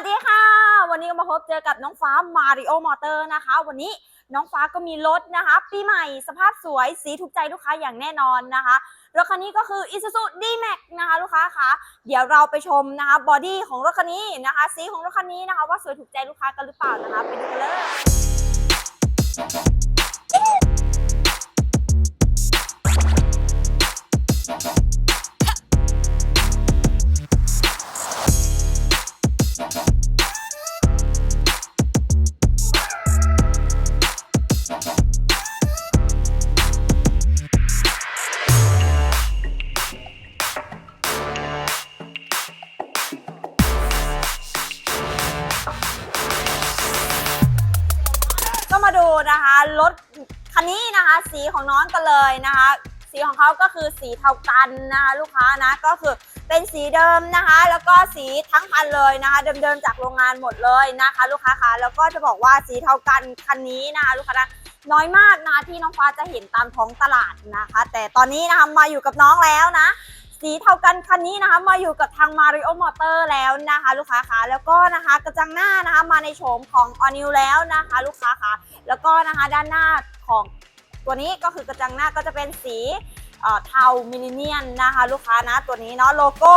วัสดีค่ะ วันนี้ก็มาพบเจอกับน้องฟ้ามาริโอมอเตอร์นะคะ วันนี้น้องฟ้าก็มีรถนะคะ ปีใหม่สภาพสวยสีถูกใจลูกค้าอย่างแน่นอนนะคะรถคันนี้ก็คือ Isuzu D-Max นะคะลูกค้าคะเดี๋ยวเราไปชมนะคะบอดี้ของรถคันนี้นะคะ สีของรถคันนี้นะคะ ว่าสวยถูกใจลูกค้ากันหรือเปล่านะคะไปดูกันเลย รถคันนี้นะคะ สีของน้องกันเลยนะคะ สีของเขาก็คือสีเทากันนะคะลูกค้านะก็คือเป็นสีเดิมนะคะ แล้วก็สีทั้งคันเลยนะคะ เดิมๆจากโรงงานหมดเลยนะคะ ลูกค้าคะแล้วก็จะบอกว่าสีเทากันคันนี้นะคะ ลูกค้านะน้อยมากนะที่น้องฟ้าจะเห็นตามท้องตลาดนะคะ แต่ตอนนี้นะคะมาอยู่กับน้องแล้วนะ สีเทากันคันนี้นะคะมาอยู่กับทาง Mario Motor แล้วนะคะ ลูกค้าคะแล้วก็นะคะกระจังหน้านะคะมาในโฉมของ All New แล้วนะคะ ลูกค้าคะแล้วก็นะคะด้านหน้าของตัวนี้ก็คือกระจังหน้าก็จะเป็นสีเทามิลลิเนียนนะคะ ลูกค้านะตัวนี้เนาะโลโก้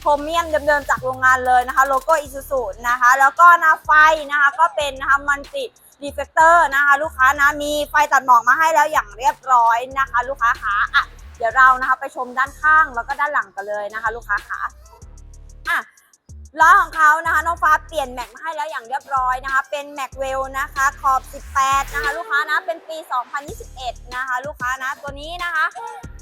โครเมียมเดิมๆจากโรงงานเลยนะคะ โลโก้อิซูซุนะคะ แล้วก็หน้าไฟนะคะก็เป็นนะคะมันติดีเฟกเตอร์นะคะ ลูกค้านะมีไฟตัดหมอกมาให้แล้วอย่างเรียบร้อยนะคะ ลูกค้าขาอะ เดี๋ยวเรานะคะไปชมด้านข้างแล้วก็ด้านหลังกันเลยนะคะ ลูกค้าขาอะล้อของเขานะคะน้องฟ้าเปลี่ยนแม็กมาให้แล้วอย่างเรียบร้อยนะคะ เป็นแม็กเวลนะคะขอบ 18 นะคะ ลูกค้านะเป็นปี 2021 นะคะ ลูกค้านะตัวนี้นะคะ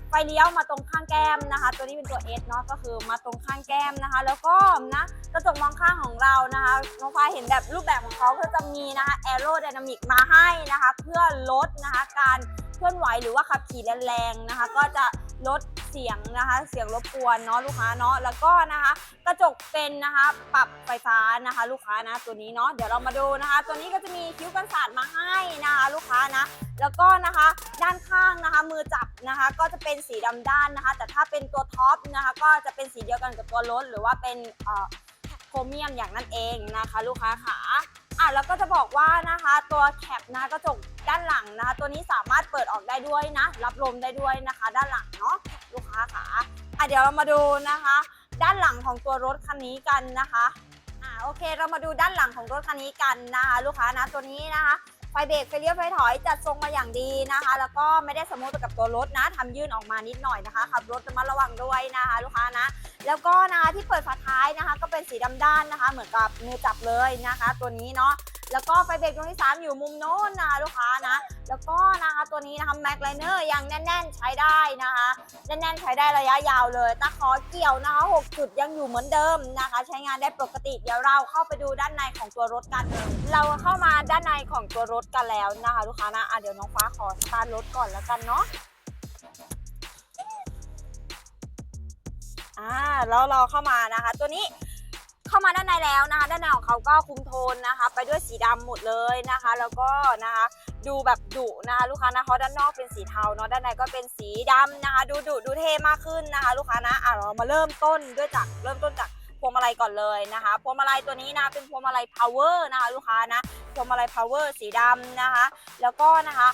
ไฟเลี้ยวมาตรงข้างแก้มนะคะ ตัวนี้เป็นตัว S เนาะก็คือมาตรงข้างแก้มนะคะ แล้วก็นะกระจกมองข้างของเรานะคะน้องฟ้าเห็นแบบรูปแบบของเขาก็จะมีนะคะแอโร d y นามิกมาให้นะคะ เพื่อลดนะคะการ เคลื่อนไหวหรือว่าขับขี่แรงๆนะคะ ก็จะลดเสียงนะคะ เสียงรบกวนเนาะลูกค้าเนาะแล้วก็นะคะ กระจกเป็นนะคะปรับไฟฟ้านะคะ ลูกค้านะตัวนี้เนาะเดี๋ยวเรามาดูนะคะ ตัวนี้ก็จะมีคิ้วกันศาสตร์มาให้นะคะ ลูกค้านะ แล้วก็นะคะด้านข้างนะคะ มือจับนะคะ ก็จะเป็นสีดำด้านนะคะ แต่ถ้าเป็นตัวท็อปนะคะ ก็จะเป็นสีเดียวกันกับตัวรถหรือว่าเป็นเอ่อโครเมียมอย่างนั้นเองนะคะ ลูกค้าขา อะแล้วก็จะบอกว่านะคะตัวแคปนะกระจกด้านหลังนะคะตัวนี้สามารถเปิดออกได้ด้วยนะ รับลมได้ด้วยนะคะ ด้านหลังเนาะลูกค้าขาอะเดี๋ยวเรามาดูนะคะ ด้านหลังของตัวรถคันนี้กันนะคะอ่าโอเคเรามาดูด้านหลังของรถคันนี้กันนะคะ ลูกค้านะตัวนี้นะคะ ฟเบรกไฟเลี้ยวไฟถอยจัดทรงมาอย่างดีนะคะ แล้วก็ไม่ได้สมูทไปกับตัวรถนะทำยื่นออกมานิดหน่อยนะคะขับรถระมัดระวังด้วยนะคะ ลูกค้านะ แล้วก็นะคะที่เปิดฝาท้ายนะคะ ก็เป็นสีดำด้านนะคะ เหมือนกับมือจับเลยนะคะ ตัวนี้เนาะแล้วก็ไฟเบรกดวงที่ 3 อยู่มุมโน้นนะคะลูกค้านะ แล้วก็นะคะตัวนี้นะคะแม็กไลเนอร์ยังแน่น ๆ ใช้ได้นะคะ แน่น ๆ ใช้ได้ระยะยาวเลยตะขอเกี่ยวนะคะ 6 จุดยังอยู่เหมือนเดิมนะคะ ใช้งานได้ปกติเดี๋ยวเราเข้าไปดูด้านในของตัวรถกัน เราเข้ามาด้านในของตัวรถกันแล้วนะคะ ลูกค้านะอะเดี๋ยวน้องฟ้าขอสตาร์ทรถก่อนแล้วกันเนาะอ่าแล้วเราเข้ามานะคะ ตัวนี้ เข้ามาด้านในแล้วนะคะด้านในของเขาก็คุมโทนนะคะ ไปด้วยสีดำหมดเลยนะคะ แล้วก็นะคะดูแบบดุนะคะลูกค้านะเพราะด้านนอกเป็นสีเทาเนาะด้านในก็เป็นสีดำนะคะ ดูดุดูเท่มากขึ้นนะคะ ลูกค้านะอะเรามาเริ่มต้นด้วยจากเริ่มต้นจาก วงมาลัยก่อนเลยนะคะ พวงมาลัยตัวนี้นะเป็นพวงมาลัย power นะคะลูกค้านะ พวงมาลัย power สีดำนะคะ แล้วก็นะคะ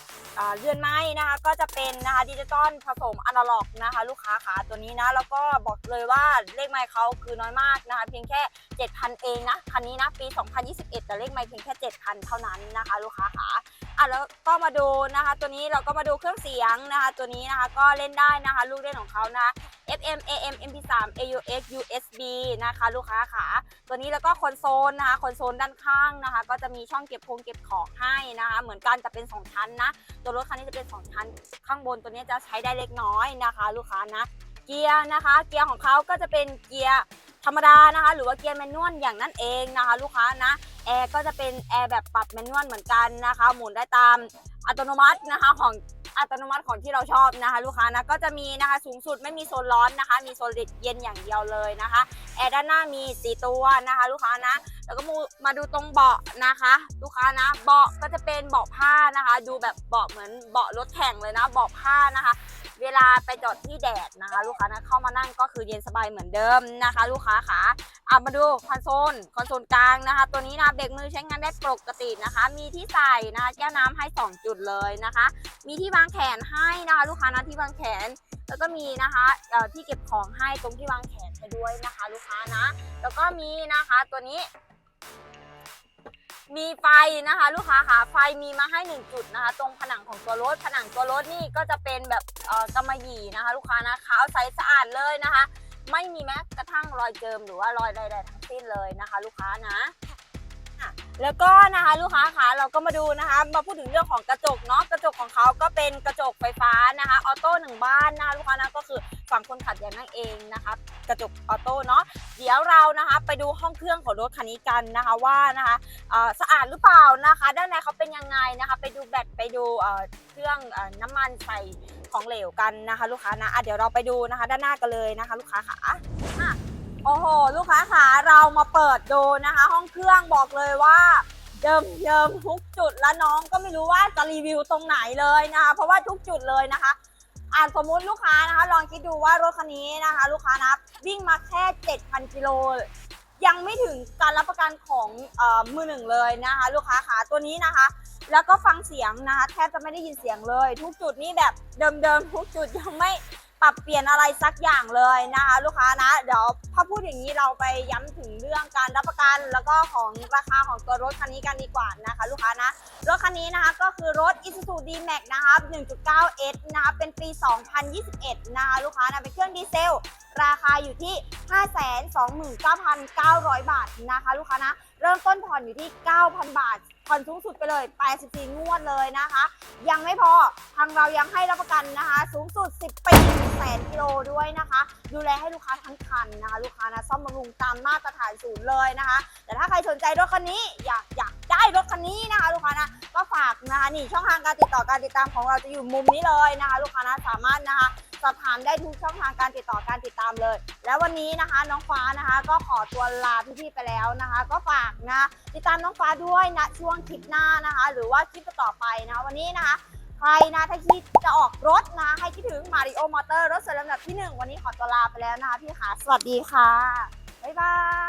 เรือนไม้นะคะก็จะเป็นนะคะดิจิตอลผสมอนาล็อกนะคะ ลูกค้าขาตัวนี้นะ แล้วก็บอกเลยว่าเลขไมค์เขาคือน้อยมากนะคะ เพียงแค่ 7,000 เองนะคันนี้นะปี 2021 แต่เลขไมค์เพียงแค่ 7,000 เท่านั้นนะคะ ลูกค้าขาอะแล้วก็มาดูนะคะ ตัวนี้เราก็มาดูเครื่องเสียงนะคะ ตัวนี้นะคะก็เล่นได้นะคะ ลูกเล่นของเขานะ FM AM MP3 AUX USB นะคะ ลูกค้าขาตัวนี้แล้วก็คอนโซลนะคะคอนโซลด้านข้างนะคะ ก็จะมีช่องเก็บพงเก็บของให้นะคะ เหมือนกันแต่เป็น 2 ชั้นนะ ตัวรถคันนี้จะเป็น 2 ชั้น ข้างบนตัวนี้จะใช้ได้เล็กน้อยนะคะ ลูกค้านะเกียร์นะคะ เกียร์ของเขาก็จะเป็นเกียร์ธรรมดานะคะ หรือว่าเกียร์แมนนวลอย่างนั้นเองนะคะ ลูกค้านะแอร์ก็จะเป็นแอร์แบบปรับแมนนวลเหมือนกันนะคะ หมุนได้ตามอัตโนมัตินะคะของ อัตโนมัติของที่เราชอบนะคะ ลูกค้านะก็จะมีนะคะสูงสุดไม่มีโซนร้อนนะคะ มีโซนเย็นอย่างเดียวเลยนะคะแอร์ด้านหน้ามี4ตัวนะคะ ลูกค้านะ แล้วก็มามาดูตรงเบาะนะคะ ลูกค้านะเบาะก็จะเป็นเบาะผ้านะคะ ดูแบบเบาะเหมือนเบาะรถแข่งเลยนะเบาะผ้านะคะ เวลาไปจอดที่แดดนะคะ ลูกค้านะเข้ามานั่งก็คือเย็นสบายเหมือนเดิมนะคะ ลูกค้าขาอะมาดูคอนโซลคอนโซลกลางนะคะ ตัวนี้นะเบรกมือใช้งานได้ปกตินะคะ มีที่ใส่นะคะแก้วน้ำให้ 2 จุดเลยนะคะ มีที่วางางแขนให้นะคะ ลูกค้านะที่วางแขน แล้วก็มีนะคะที่เก็บของให้ตรงที่วางแขนให้ด้วยนะคะ ลูกค้านะ แล้วก็มีนะคะตัวนี้ มีไฟนะคะ ลูกค้าค่ะไฟมีมาให้หนึ่งจุดนะคะ ตรงผนังของตัวรถผนังตัวรถนี่ก็จะเป็นแบบกำมะหยี่นะคะ ลูกค้านะขาวใสสะอาดเลยนะคะ ไม่มีแม้กระทั่งรอยเจิมหรือว่ารอยใดๆทั้งสิ้นเลยนะคะ ลูกค้านะ แล้วก็นะคะลูกค้าคะเราก็มาดูนะคะ มาพูดถึงเรื่องของกระจกเนาะกระจกของเขาก็เป็นกระจกไฟฟ้านะคะออโต้หนึ่งบ้านนะคะลูกค้านะก็คือฝั่งคนขับอย่างนั่นเองนะคะกระจกออโต้เนาะเดี๋ยวเรานะคะไปดูห้องเครื่องของรถคันนี้กันนะคะว่านะคะสะอาดหรือเปล่านะคะ ด้านในเขาเป็นยังไงนะคะ ไปดูแบตไปดูเครื่องน้ำมันใส่ของเหลวกันนะคะ ลูกค้านะะเดี๋ยวเราไปดูนะคะ ด้านหน้ากันเลยนะคะ ลูกค้าขาอะ โอ้โห ลูกค้าขาเรามาเปิดดูนะคะ ห้องเครื่องบอกเลยว่าเดิมเดิมทุกจุดแล้วน้องก็ไม่รู้ว่าจะรีวิวตรงไหนเลยนะคะ เพราะว่าทุกจุดเลยนะคะอ่านสมมุติลูกค้านะคะ ลองคิดดูว่ารถคันนี้นะคะ ลูกค้านะวิ่งมาแค่ 7,000กิโลยังไม่ถึงการรับประกันของเออมือหนึ่งเลยนะคะ ลูกค้าขาตัวนี้นะคะ แล้วก็ฟังเสียงนะคะ แทบจะไม่ได้ยินเสียงเลย ทุกจุดนี่แบบเดิมๆทุกจุดยังไม่ ปรับเปลี่ยนอะไรสักอย่างเลยนะคะลูกค้านะ เดี๋ยวถ้าพูดอย่างนี้เราไปย้ำถึงเรื่องการรับประกัน แล้วก็ของราคาของตัวรถคันนี้กันดีกว่านะคะ ลูกค้านะรถคันนี้นะคะก็คือรถ Isuzu D-Max นะคะ 1.9S นะคะเป็นปี 2021 นะคะลูกค้านะเป็นเครื่องดีเซล ราคาอยู่ที่ 529,900 บาทนะคะ ลูกค้านะ เริ่มต้นผ่อนอยู่ที่ 9,000 บาท ผ่อนสูงสุดไปเลย 84 งวดเลยนะคะ ยังไม่พอ ทางเรายังให้รับประกันนะคะ สูงสุด 10 ปีแสนกิโลด้วยนะคะ ดูแลให้ลูกค้าทั้งคันนะคะ ลูกค้านะซ่อมบำรุงตามมาตรฐานศูนย์เลยนะคะ แต่ถ้าใครสนใจรถคันนี้ อยากอยากได้รถคันนี้นะคะ ลูกค้านะ ก็ฝากนะคะนี่ช่องทางการติดต่อการติดตามของเราจะอยู่มุมนี้เลยนะคะ ลูกค้านะสามารถนะคะ สอบถามได้ทุกช่องทางการติดต่อการติดตามเลย แล้ววันนี้นะคะน้องฟ้านะคะก็ขอตัวลาพี่ๆไปแล้วนะคะ ก็ฝากนะ ติดตามน้องฟ้าด้วยนะช่วงคลิปหน้านะคะ หรือว่าคลิปต่อไปนะคะวันนี้นะคะใครนะถ้าคิดจะออกรถนะ ให้คิดถึงมาริโอมอเตอร์รถสวยลำดับที่หนึ่งวันนี้ขอตัวลาไปแล้วนะคะพี่ขาสวัสดีค่ะ บ๊ายบาย